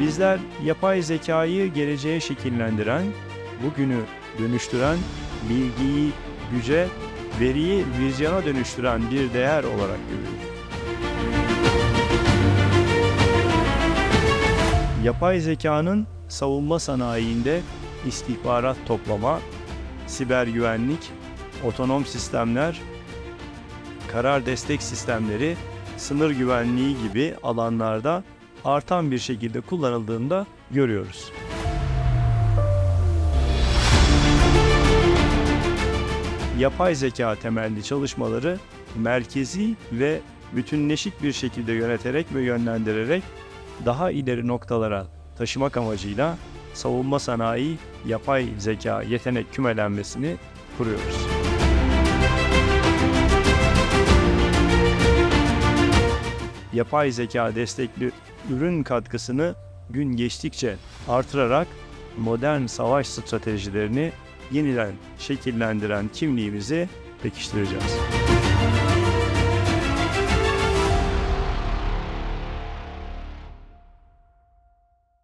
Bizler yapay zekayı geleceğe şekillendiren, bugünü dönüştüren, bilgiyi güce, veriyi vizyona dönüştüren bir değer olarak görüyoruz. Yapay zekanın savunma sanayinde istihbarat toplama, siber güvenlik, otonom sistemler, karar destek sistemleri, sınır güvenliği gibi alanlarda artan bir şekilde kullanıldığında görüyoruz. Yapay zeka temelli çalışmaları merkezi ve bütünleşik bir şekilde yöneterek ve yönlendirerek daha ileri noktalara taşımak amacıyla savunma sanayi yapay zeka yetenek kümelenmesini kuruyoruz. Yapay zeka destekli ürün katkısını gün geçtikçe artırarak modern savaş stratejilerini yeniden şekillendiren kimliğimizi pekiştireceğiz.